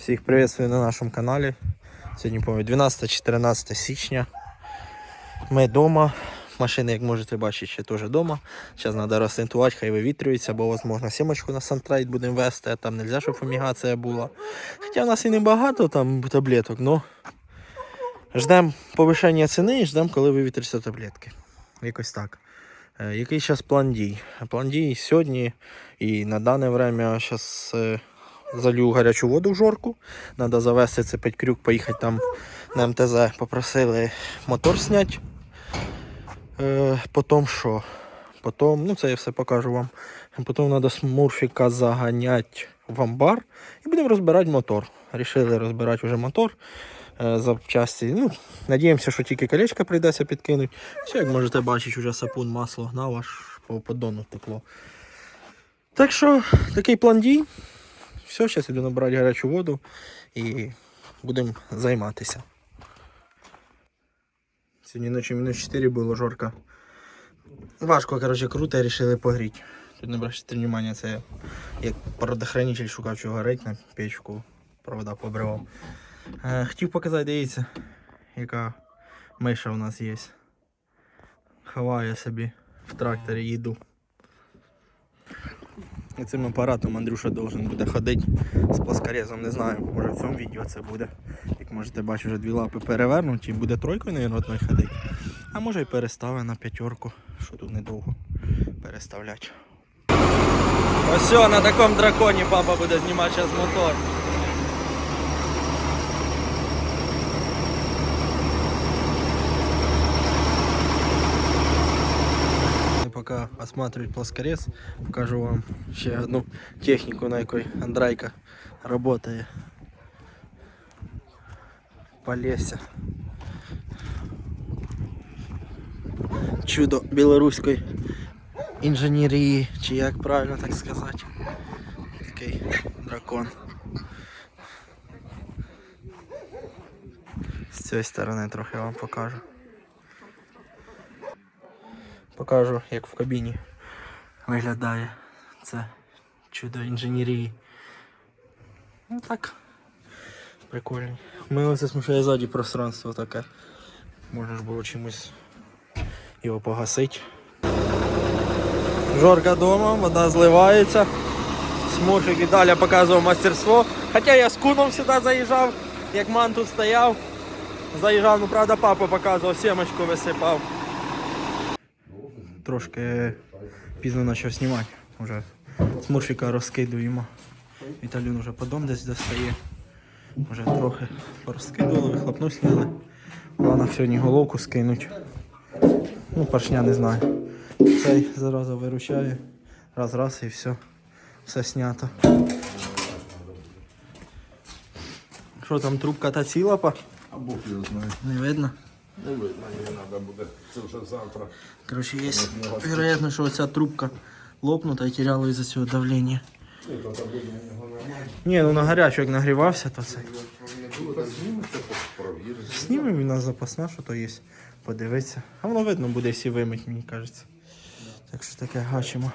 Всіх приветствую на нашому каналі. Сьогодні по 12-14 січня. Ми вдома. Машини, як можете бачити, ще теж вдома. Зараз треба розцентувати, хай вивітрюється, бо можливо сімочку на сантрайт будемо вести, там не можна, щоб фумігація була. Хоча в нас і не багато там таблеток, але ждемо повишення ціни і ждемо, коли вивітряться таблетки. Якось так. Е, Який зараз план дій? План дій сьогодні і на дане время зараз залью гарячу воду в жорку. Треба завести цепить крюк, поїхати там на МТЗ. Попросили мотор зняти. Е, потім що? Потім, ну це я все покажу вам. Потім треба смурфіка заганяти в амбар і будемо розбирати мотор. Рішили розбирати вже мотор. е, Запчасті. Ну, надіємося, що тільки колечко прийдеться підкинути. Все, як можете бачити, вже сапун масло гнав, аж по поддону текло. Так що, такий план дій. Все, зараз іду набирати гарячу воду і будемо займатися. Сьогодні ночі мінус 4 було жорка. Важко, коротше, круто, вирішили погріти. Тут не бачите внимання, це я як породохранитель шукав, чого горить на печку, провода побривав. Е, хотів показати, дивіться, яка миша у нас є. Ховаю собі в тракторі їду. І цим апаратом Андрюша должен буде ходити з плоскорезом, не знаю, може в цьому відео це буде. Як можете бачити, вже дві лапи перевернуті, буде тройкою, мабуть, ходити. А може і переставить на п'ятерку, що тут недовго переставлять. Ось на такому драконі папа буде знімати зараз мотор. осматривать плоскорез, покажу вам ще одну техніку, на якій Андрайка працює. Полісся. Чудо білоруської інженерії, чи як правильно так сказати. Такий дракон. З цієї сторони трохи вам покажу. Покажу, як в кабіні виглядає це чудо інженерії. Ну так. Прикольно. Ми оце смущає ззаді пространство таке. Можна ж було чимось його погасити. Жорка дома, вода зливається. Смурфик і далі показував мастерство. Хоча я з куном сюди заїжджав, як ман тут стояв. Заїжджав, ну правда папа показував, сімочку висипав. Трошки пізно почав знімати. Уже смурфіка розкидуємо. Віталюн вже подом десь достає. Вже трохи порозкидували, вихлопну сняли. В планах сьогодні головку скинуть. Ну, поршня не знаю. Цей зараза виручає. Раз, раз і все. Все снято. Що там, трубка та ціла па? А Бог його знає. Не видно. Не видно, її треба буде. Це вже завтра. Короче, є вероятно, що оця трубка лопнута і теряла із-за цього давлення. Ні, ну на гарячу, як нагрівався, то це. Він у нас запасна, що то є. Подивитися. А воно видно буде, якщо вимить, мені кажеться. Так що таке гачимо.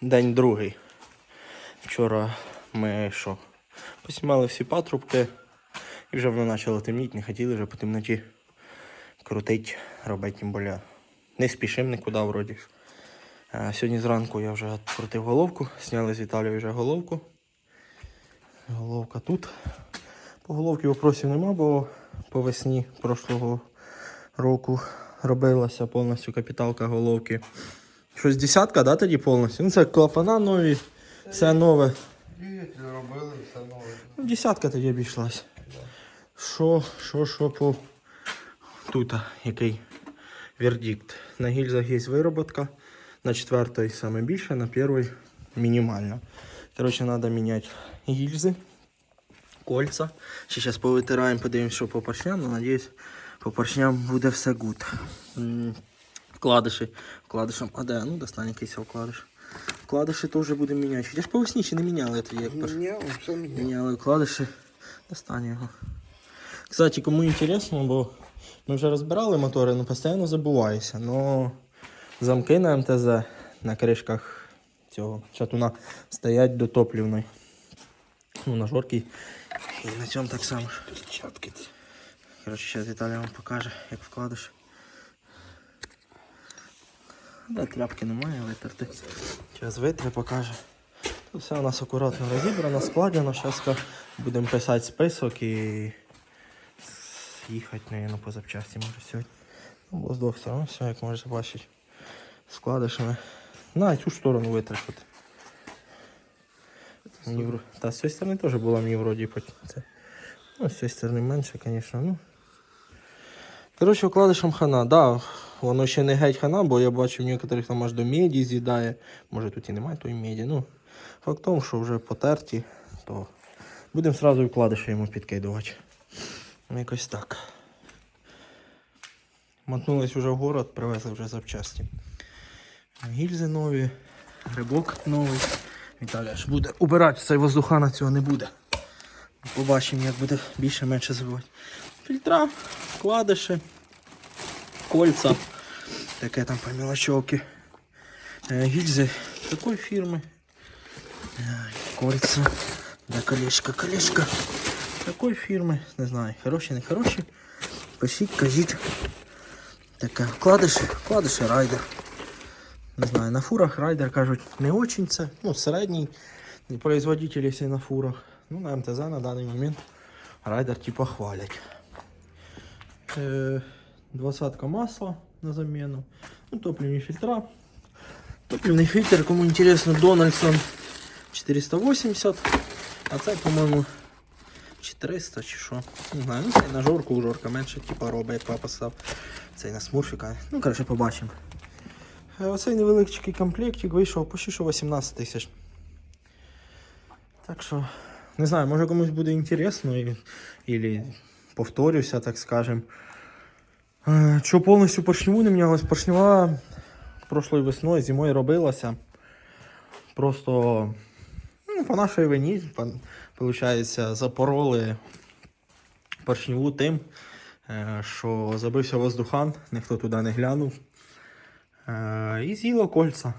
День другий. Вчора ми що? Поснімали всі патрубки і вже воно почало темніти, не хотіли вже по темноті крутить, робити тим більше. Не спішимо нікуди вроді. ж. Сьогодні зранку я вже крутив головку, зняли з Віталією вже головку. Головка тут. По головці вопросів нема, бо по весні прошлого року робилася повністю капіталка головки. Щось десятка, да, тоді повністю? Ну це клапана нові, все нове. Робили, все нове. Ну, десятка тоді обійшлась. Що, що, що по тут, який вердикт. На гільзах є вироботка, на четвертій саме більше, на першій мінімально. Коротше, треба міняти гільзи, кольца. Ще зараз повитираємо, подивимося, що по поршням, але надіюсь, по поршням буде все гуд. Вкладиші. Вкладишем. А де? Ну, достань якийсь вкладиш. Вкладиші теж будемо міняти. Я ж по весні ще не міняли перш- все міняв. Міняли вкладиші. Достань його. Кстати, кому інтересно, бо ми вже розбирали мотори, але постійно забуваюся. Но замки на МТЗ на кришках цього чатуна стоять до топлівної. Ну, на жорки. І на цьому так само. Чатки. Коротше, зараз Віталій вам покаже, як вкладиш. Да, тряпки немає, витерти. Зараз витре покаже. Тут все у нас акуратно розібрано, складено. Зараз будемо писати список і їхати, наверное, по запчасті може сьогодні. Ну, бо здох все, ну, все, як можете бачити. Складишами. На цю сторону витришити. Мені Та з цієї сторони теж була мені вроді це. Ну, з цієї сторони менше, звісно. Ну. Коротше, вкладишем хана, да, воно ще не геть хана, бо я бачив некоторих там аж до меді з'їдає. Може тут і немає тої меді. Ну, факт в тому, що вже потерті, то будемо одразу вкладиші йому підкидувати. Ну, якось так. Мотнулись вже в город, привезли вже запчасті. Гільзи нові, грибок новий. Віталій аж буде убирати цей воздухана, цього не буде. Побачимо, як буде більше-менше забивати. Фільтра, вкладиші, кольца, таке там по мелочовки. Е, Гільзи такої фірми. Кольца. Да, колечко, колечко. Такої фірми. Не знаю, хороші, не хороші. Пишіть, кажіть. Таке вкладиші, вкладиші райдер. Не знаю, на фурах райдер кажуть не очень це. Ну, середній производитель, якщо на фурах. Ну, на МТЗ на даний момент райдер типа хвалять. Е, Двадцатка масла на замену. Ну, топливні фільтра. Топливний фільтр, кому інтересно, Дональдсон 480. А це, по-моєму, 400 чи що. Не знаю, ну цей на жорку, жорка менше, типа робить, як папа став. Цей на смурфіка. Ну, коротше, побачимо. Е, Оцей невеличкий комплектик вийшов почти що 18 тисяч. Так що, не знаю, може комусь буде інтересно, і, і повторюся, так скажем. Е, Що повністю поршневу не мінялась? Поршнева прошлою весною, зимою робилася. Просто ну, по нашій вині, виходить, запороли поршневу тим, е, що забився воздухан, ніхто туди не глянув. Е, І з'їло кольця.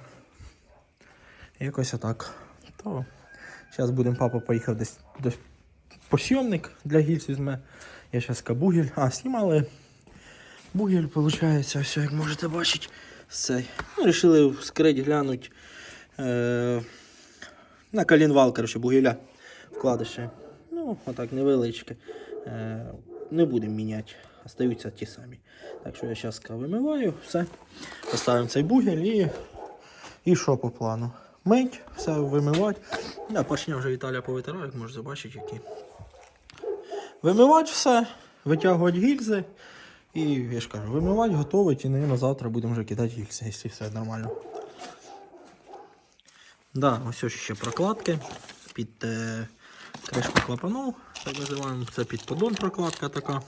Якось отак. То зараз будемо папа поїхав десь, десь посйомник для гільз візьме. Я зараз кабугель. А, знімали бугель, виходить, все, як можете бачити. Цей. Ну, рішили вскрити, глянути. Е, на колінвал, коротше, бугеля вкладиші. Ну, отак невеличке. Е, не будемо міняти, остаються ті самі. Так що я зараз вимиваю, все. Поставимо цей бугель і, і що по плану? Мить, все вимивати. Да, поршня вже Віталія повитирав, як можете бачити, які. Вимивати все, витягувати гільзи. І я ж кажу, вимивати, готувати, і, мабуть, завтра будемо вже кидати гільзи, якщо все нормально. Да, ось ще прокладки під е, кришку клапану, так називаємо. Це під поддон прокладка така.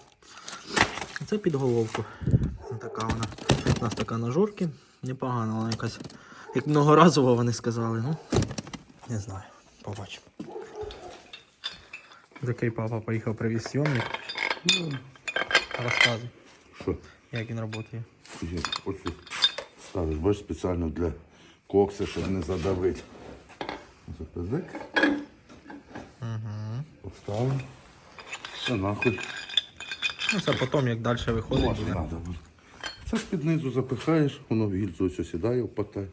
Це під головку. Така вона. У нас така на жорки. Непогана, вона якась. Як многоразова вони сказали, ну. Не знаю. Побачимо. Такий папа поїхав привіз сйомник. Ну, Розказуй, що? як він працює. Ось тут ставиш, бачиш, спеціально для кокса, щоб не задавити. Ось пиздик. Угу. Все нахуй. Ну, це потім, як далі виходить, Може, буде. надо. Це ж під низу запихаєш, воно в гільзу ось сідає, впатай.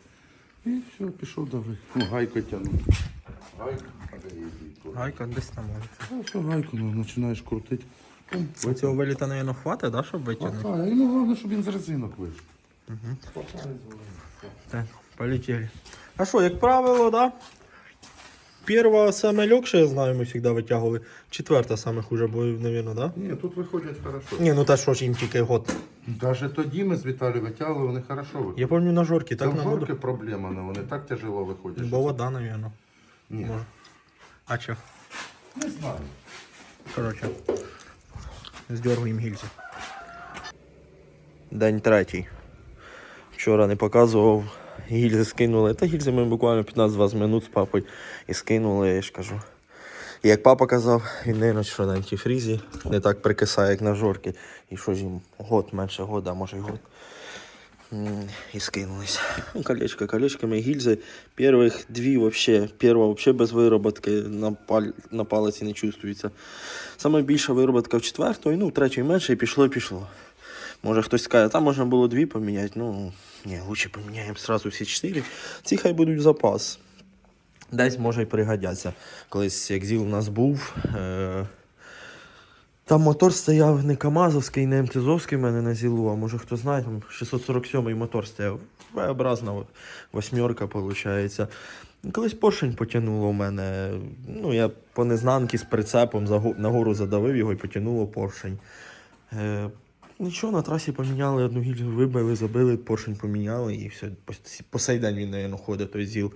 І все, пішов давай. Ну, гайка тягну. А тут? Гайка десь там. Ну, все, гайку ну, починаєш крутити. Пум, Цього виліта, мабуть, хватить, да, щоб витягнути? І ну, головне, щоб він з резинок вийшов. Так, полетели. А що, як правило, да? Перша саме легше, я знаю, ми завжди витягували. Четверта саме хуже, бо, мабуть, да? Ні, тут виходять хорошо. Ні, ну та що ж їм тільки год. Навіть тоді ми з Віталієм витягли, вони хорошо виходять. Я пам'ятаю на жорки, Це так в на жорки воду. проблема, але вони так тяжело виходять. Бо вода, мабуть. Ні, Може. А що? не знаю. Коротше. Здергуємо гільзи. День третій. Вчора не показував. Гільзи скинули. Та гільзи ми буквально 15-20 минут з папою і скинули, я ж кажу. І як папа казав, він не що на антифрізі не так прикисає, як на жорки. І що ж їм год, менше года, а може й год. И скинулись. Ну, колечко колечками, гильзы. Первых дві вообще, перша вообще без вироботки на, паль, на палиці не чувствується. Саме більша вироботка в четвертої, ну, в третьої менше, і пішло, і пішло. Може хтось скаже, там можна було дві поміняти. Ну, ні, лучше поміняємо сразу всі чотири. Ці хай будуть запас. Десь може й пригодяться. Колись як ЗІЛ у нас був. Е- там мотор стояв не КАМАЗовський, не МТЗовський в мене на ЗІЛу, а може хто знає, там 647 мотор стояв. V-образна восьмерка, виходить. Колись поршень потягнуло в мене. Ну, я по незнанки з прицепом нагору задавив його і потягнуло поршень. Нічого, на трасі поміняли одну гільзу, вибили, забили, поршень поміняли і все. По, сей день він, наверное, ходить той ЗІЛ.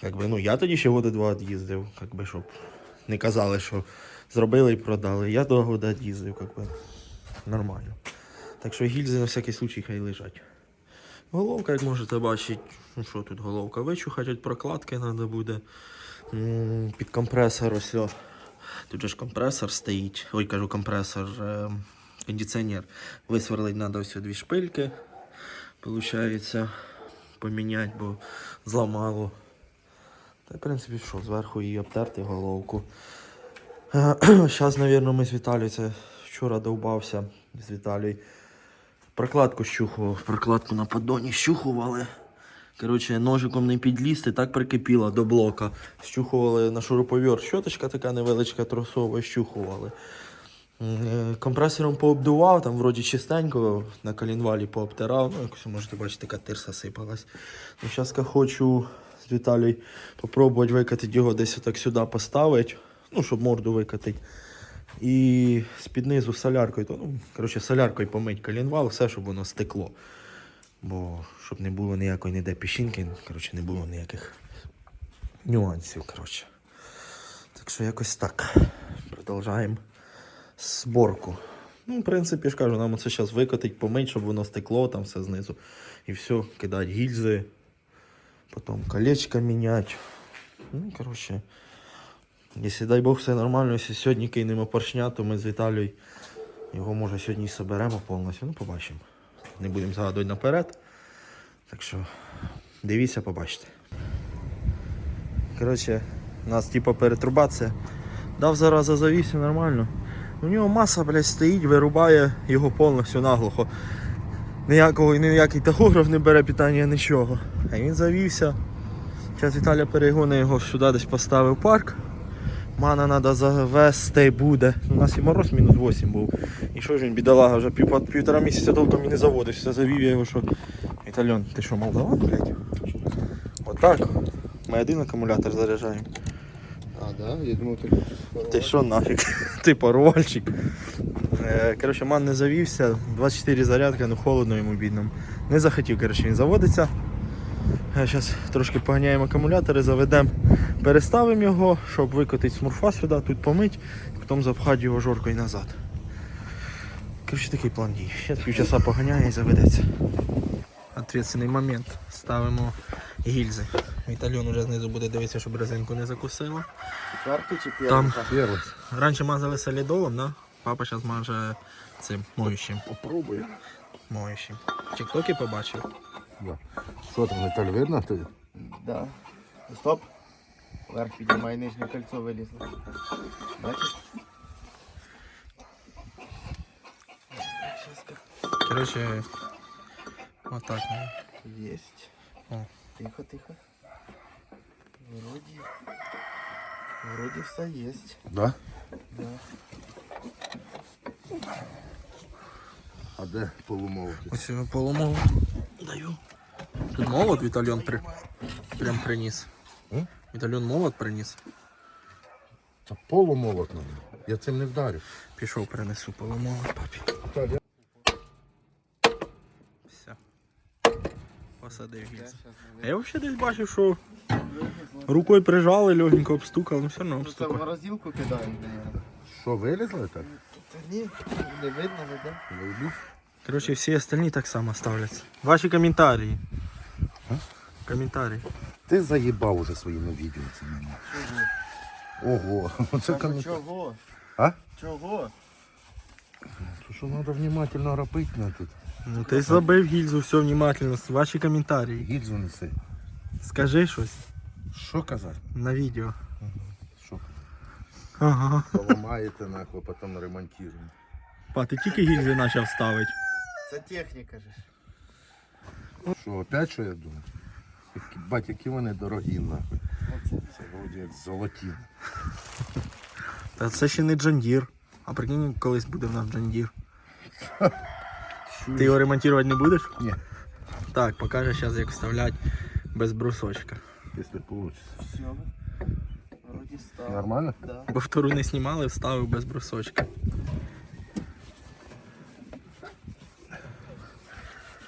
Как би, ну, я тоді ще года два їздив, как би, щоб не казали, що зробили і продали. Я два года їздив, как би. Нормально. Так що гільзи на всякий случай хай лежать. Головка, як можете бачити, ну що тут головка, вичухати прокладки треба буде. Під компресор ось. Тут же ж компресор стоїть. Ой, кажу компресор, е, кондиціонер. Висверлить треба ось дві шпильки. Получається поміняти, бо зламало. Та, в принципі, що, зверху її обтерти головку. Зараз, мабуть, ми з Віталією, це вчора довбався з Віталією. Прокладку щухував, прокладку на поддоні щухували. Коротше, ножиком не підлізти, так прикипіло до блока. Щухували на шуруповерт. Щоточка така невеличка тросова, щухували. Е, Компресором пообдував, там вроді чистенько, на колінвалі пообтирав. Ну, якось можете бачити, така тирса сипалась. Ну, зараз хочу з Віталією попробувати викатити його десь отак сюди поставити, ну, щоб морду викатити. І з-під низу соляркою, то, ну, коротше, соляркою помить колінвал, все, щоб воно стекло. Бо щоб не було ніякої ніде піщинки, коротше, не було ніяких нюансів. Коротше. Так що якось так. Продовжаємо зборку. Ну, в принципі, ж кажу, нам оце зараз викотить, помить, щоб воно стекло там все знизу. І все, кидати гільзи, потім колечко міняти. Ну, коротше, якщо дай Бог все нормально, якщо сьогодні кинемо поршня, то ми з Віталією його може сьогодні і соберемо повністю. Ну, побачимо. Не будемо загадувати наперед. Так що дивіться, побачите. Коротше, у нас типу перетрубація. Дав зараза завівся нормально. У нього маса, блядь, стоїть, вирубає його повністю наглухо. Ніякого, ніякий тахограф не бере питання нічого. А він завівся. Зараз Віталя перегони його сюди десь поставив парк. Мана треба завести буде. У нас і мороз мінус 8 був. І що ж він, бідолага, вже пів, півтора місяця толком і не заводився. Завів я його, що. Вітальон, ти що, молдаван, блядь? Отак. Ми один акумулятор заряджаємо. А, да? Я думав, ти хочеш Ти що нафіг? Ти порвальчик. Е, Коротше, ман не завівся, 24 зарядки, ну холодно йому бідному. Не захотів, коротше, він заводиться. Зараз трошки поганяємо акумулятори, заведемо, переставимо його, щоб викотити смурфа сюди, тут помить, потім запхати його жоркою назад. Коротше, такий план дій. Ще півчаса поганяє і заведеться. Ответственний момент. Ставимо гільзи. Вітальон уже знизу буде дивитися, щоб резинку не закусило. Четвертий чи Там Перший. Раніше мазали солідолом, да? Папа зараз маже цим моющим. Попробуй. Моющим. Тіктоки побачив. Да. Що там, Віталь, видно? Ти? Да. Стоп. Вверх піднімай нижнє кольцо вилізло. Бачиш? Коротше, отак. ну. Єсть. О. Тихо, тихо. Вроді. Вроді все єсть. Да? Да. А де полумовки? Ось його поломов. Даю. Тут молот Вітальон при... прям приніс. М? Вітальон молот приніс. Та полумолот надо. Я цим не вдарив. Пішов принесу поломолот папі. Все. Посадив. А я взагалі десь бачив, що рукою прижали, легенько обстукали, ну все одно це в обстукали. морозилку кидаємо. Що, вилізли так? Та ні, не видно, видно. Вийдусь. Короче, все остальные так само ставляться. Ваши комментарии. Комментарии. Ти заїбав уже своїми відео цими. Ого, оце Та ну чого? А? Чого? То що треба внимательно робити на тут. Ну ти забив гільзу, все внимательно. Ваші коментарі. Гільзу неси. Скажи щось Що казати? на відео. Що? Ага. Поламаєте нахуй, потім ремонтуємо. Па, ти тільки гільзи почав ставити. Це техніка же. ж. Що, опять що я думаю? Бать, які вони дорогі нахуй. Це вроді як золоті. Та це ще не Джандір. А прикинь, колись буде в нас Джандір. Ти його ремонтувати не будеш? Ні. Так, покаже зараз як вставляти без брусочка. Якщо вийде. Все. Вроді став. Нормально? Да. Бо втору не знімали, вставив без брусочка.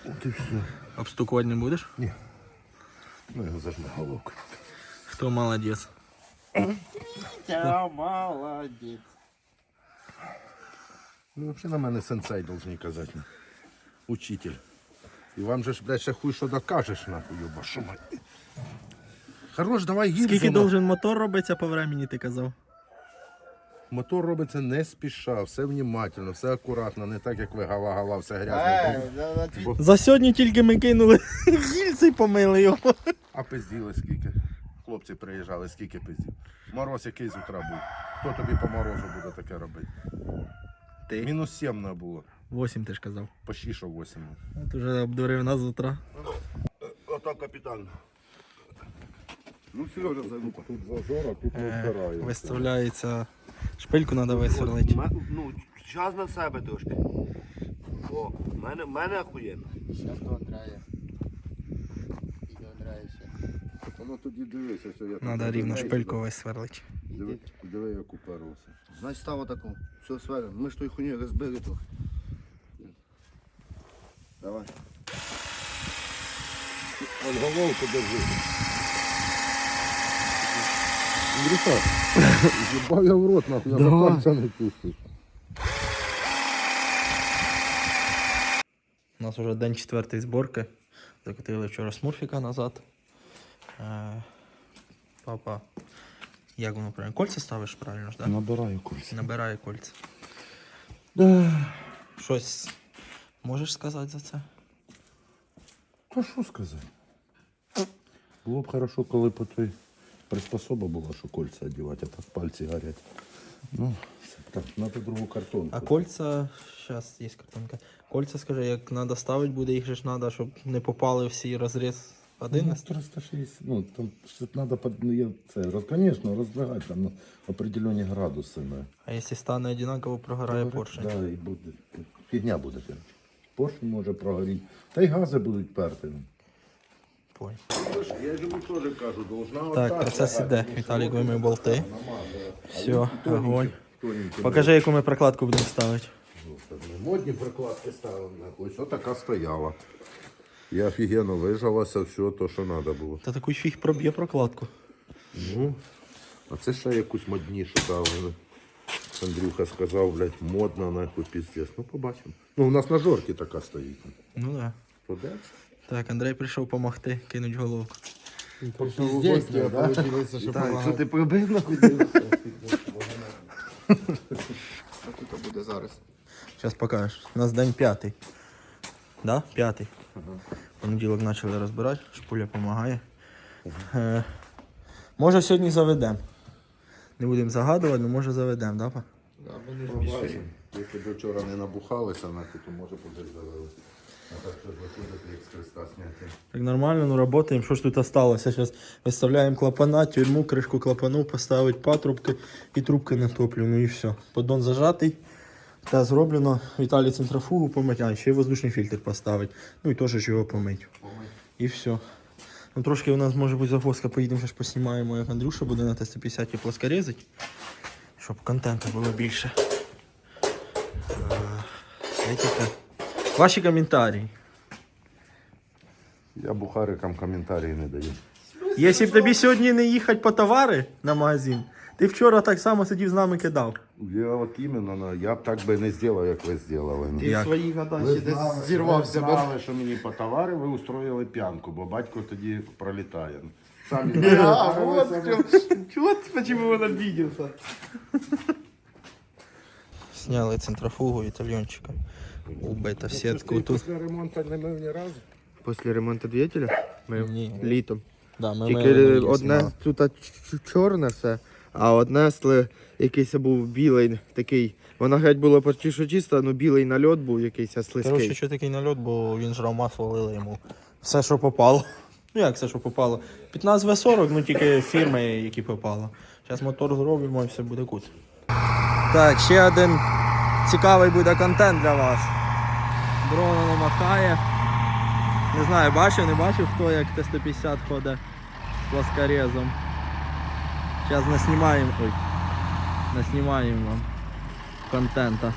От і все. Обстукувати не будеш? Ну його зажми головку. Хто молодець? Я молодець. Ну, взагалі на мене сенсей должны казати. Учитель. І вам же ж, блядь, ще хуй що докажеш, нахуй, юба, що мать. Хорош, давай гільзу. Скільки должен мотор робиться по времени, ти казав? Мотор робиться не спіша, все внімательно, все акуратно, не так, як ви гала-гала, все грязне. на- на твій- За сьогодні тільки ми кинули гільзи і помили його. А пизділи скільки? Хлопці приїжджали, скільки пиздів. Мороз який з утра був. Хто тобі по морозу буде таке робити? Ти. Мінус 7 не було. 8 ти ж казав. Почти що 8. От уже обдурив нас з утра. Ото капітан. Ну, Сережа, залупа. Тут зазор, а тут Е, Виставляється. Шпильку треба висверлити. Ну, час на себе трошки. О, в мене, в мене охуєнно. Щас до Андрея. І до Андрея ще. Воно тоді дивися, що я Треба рівно шпильку висверлити. Диви, диви як уперлося. Значить став отаку. Все, свалим. Ми ж той хуйню розбили трохи. Давай. Он головку держи. Андрюха, їбав я в рот, нахуй, я Давай. на пальця не пустив. У нас вже день четвертої зборки. Закотили вчора смурфіка назад. Е, папа, як воно правильно? Кольця ставиш правильно ж, так? Набираю курс. Набирає кольця. Щось можеш сказати за це? Та що сказати? Було б хорошо, коли б той приспособа була, що кольця одягати, а так пальці горять. Ну, так, треба другу картонку. А кольця, зараз є картинка. Кольця, скажи, як треба ставити буде, їх же ж треба, щоб не попали всі розріз один? Ну, 360, ну, там ж треба, ну, це, роз, звісно, роздвигати там на определені градуси. На. А якщо стане одинаково, прогорає поршень. Да, і буде, фігня буде. коротше. Поршень може прогоріти. Та й гази будуть перти. Понял. Я ж йому теж кажу, должна Так, процес іде. Віталік вимив болти. Все, огонь. Покажи, яку ми прокладку будемо ставити. Модні прокладки ставили нахуй. Ось така стояла. Я офігенно вижалася, все то, що треба було. Та таку фіг проб'є прокладку. Ну, а це ще якусь моднішу ставили. Андрюха сказав, блядь, модно, нахуй, піздець. Ну, побачимо. Ну, у нас на жорки така стоїть. Ну так. Да. Подивимося. Так, Андрей прийшов допомогти, кинуть головку. Здесь, да? Получилося, що Так, що ти пробив нахуй? Що тут буде зараз? Зараз покажеш. У нас день п'ятий. Да? П'ятий. Понеділок почали розбирати, шпуля допомагає. Е, може сьогодні заведемо. Не будемо загадувати, але може заведемо, да? па? Побачимо. Якщо до вчора не набухалися, то може буде завели. Так нормально, ну работаем. Що ж тут осталося? Зараз виставляємо клапана, тюрму, кришку клапану, поставити патрубки і трубки на топливну і все. Поддон зажатий. Та зроблено. Віталій центрофугу помить, а ще й воздушний фільтр поставить. Ну і теж його помить. І все. Ну трошки у нас може бути загвоздка, поїдемо ще ж поснімаємо, як Андрюша буде на Т-150 плоскорезить. Щоб контенту було більше. Е, знаєте, Ваші коментарі. Я бухарикам коментарі не даю. Якщо б тобі сьогодні не їхати по товари на магазин, ти вчора так само сидів з нами кидав. Я от іменно, ну, я б так би не зробив, як ви зробили. Ти Як? свої ще десь зірвався. ви знали, що мені по товари ви устроїли п'янку, бо батько тоді пролітає. Самі А, вот напарилися, чего ты почему он обиделся? Сняли центрофугу італьйончика. Убита в сітку тут. Після ремонту не мив ні разу. Після ремонту двигателя? Ми Ні. літом. Да, ми Тільки мили одне ліс, тут а, ч- чорне все, а одне сли якийсь був білий такий. Воно геть було почти що чисто, але білий нальот був якийсь да. Коротше, що такий нальот, бо він жрав масло, лили йому. Все, що попало. Ну як все, що попало? 15 В40, ну тільки фірми, які попало. Зараз мотор зробимо і все буде кут. Так, ще один цікавий буде контент для вас. Дрон намахає. Не знаю, бачив, не бачив, хто як Т-150 ходить з плоскорезом. Зараз наснімаємо. Ой. Наснімаємо вам контента.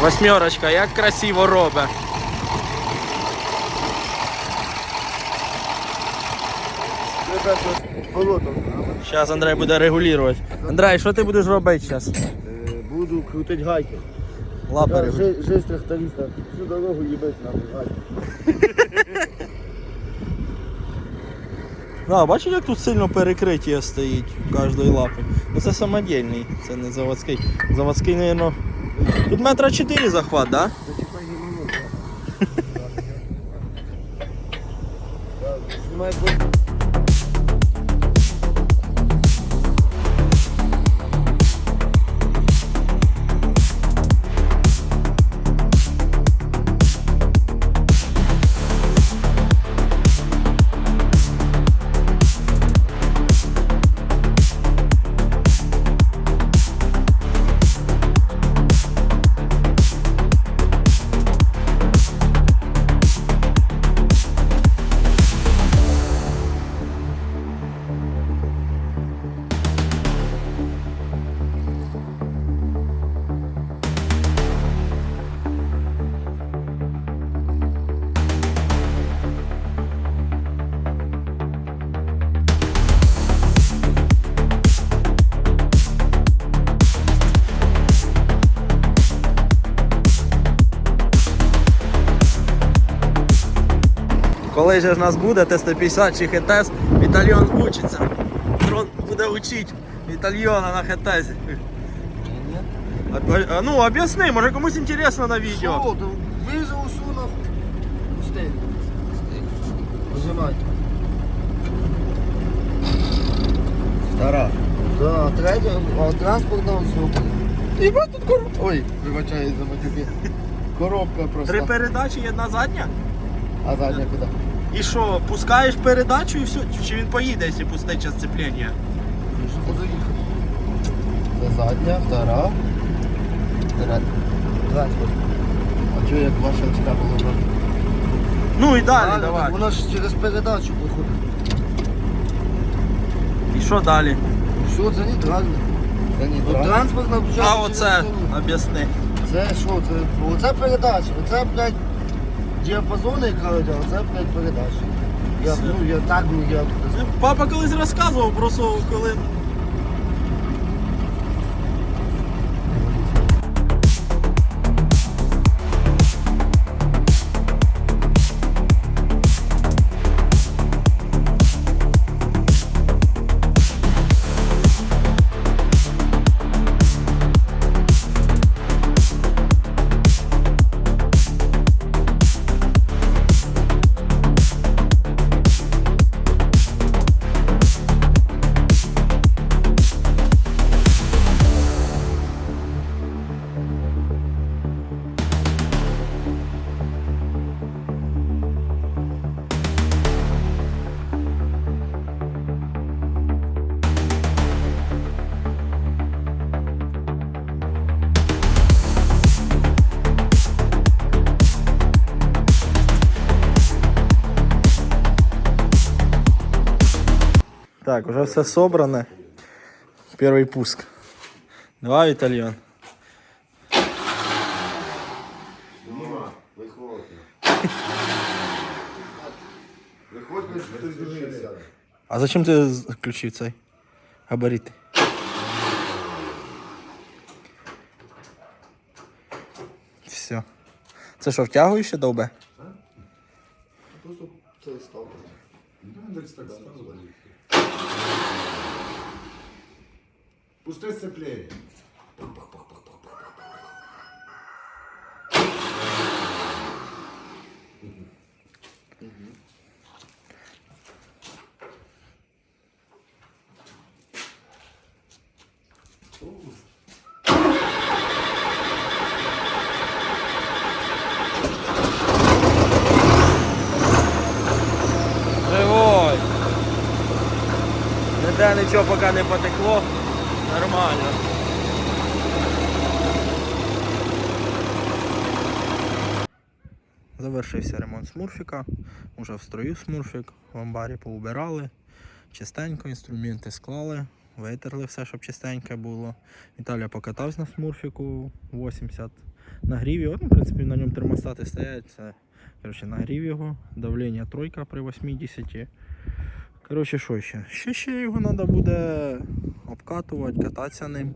Восьмерочка, як красиво робить. Зараз Андрей буде регулювати. Андрей, що ти будеш робити зараз? Буду крутити гайки. Лапи регулювати. Жесть тракториста. Всю дорогу їбать нам гайки. Да, бачиш, як тут сильно перекриття стоїть в кожної лапи. Ну це самодільний, це не заводський. Заводський, мабуть. Тут метра 4 захват, да? Знімай Же ж нас буде Т-150 чи ХТС, Вітальйон учиться. Дрон буде учити Вітальйона на ХТС. А, ну, об'ясни, може комусь інтересно на відео. Що, то вижив усу нахуй. Пусти. Стара. Да, третя, а транспортна особа. Єбать тут коробка. Ой, вибачаю за матюки. Коробка просто. Три передачі і одна задня. А задня куди? І що, пускаєш передачу і все? Чи він поїде, якщо пустить сцеплення? Ну, що їхати? Це задня, втора. Транспорт. А чого як ваша цікаво було? Ну і далі, Правильно, давай. Воно ж через передачу проходить. І що далі? Все, це нейтрально. Та ні, Ну, транспортна А включається оце, через об'ясни. Це що? Це, оце передача. Оце, блядь, діапазони кажуть, а це блядь, передача. Я, ну, я так, ну, я... Папа колись розказував, просто коли Так, уже все собране. Перший пуск. Давай, Вітальйон. Виходь. Виходь, хтось другий сяде. А зачем ти включив цей? Габарити. Все. Це що, втягуєш ще довбе? Просто це став. Пусти сцепление. Живой! Ніде нічого поки не потекло. Нормально. Завершився ремонт смурфіка. Уже в строю смурфік. В амбарі поубирали. Чистенько, інструменти склали, витерли все, щоб чистеньке було. Віталія покатався на смурфіку 80 нагрів його. Ну, в принципі, на ньому термостати стоять. Це коротше, нагрів його, давлення тройка при 80. Коротше, що ще? Ще ще його треба буде обкатувати, кататися ним.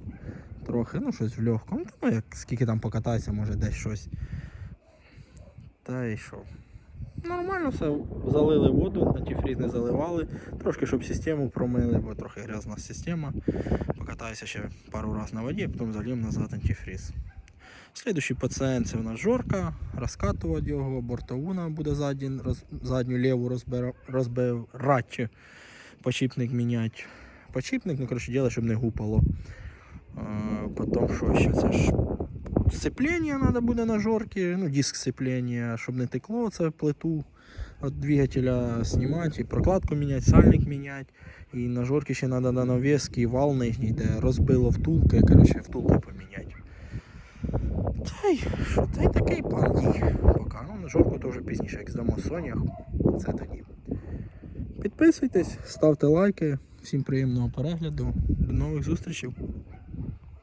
Трохи, ну щось в легкому. Ну, як скільки там покататися, може десь щось. Та і що. Нормально все, залили воду, антифріз не заливали. Трошки, щоб систему промили, бо трохи грязна система. Покатаюся ще пару разів на воді, а потім зальємо назад антифріз. Слідуючий пацієнт це у нас жорка, розкатувати його, бортову нам буде задню, роз, задню ліву розбира, розбирати, почіпник міняти. Почіпник, ну коротше, діло, щоб не гупало. А, потім що ще це ж сцеплення треба буде на жорки, ну диск сцеплення, щоб не текло це плиту від двигателя знімати, і прокладку міняти, сальник міняти. І на жорки ще треба на навіски, вал нижній, де розбило втулки, коротше, втулки поміняти. Та й що, це такий план дій. Поки. Ну, на жорку то вже пізніше, як здамо Сонях, це тоді. Підписуйтесь, ставте лайки. Всім приємного перегляду. До нових зустрічей.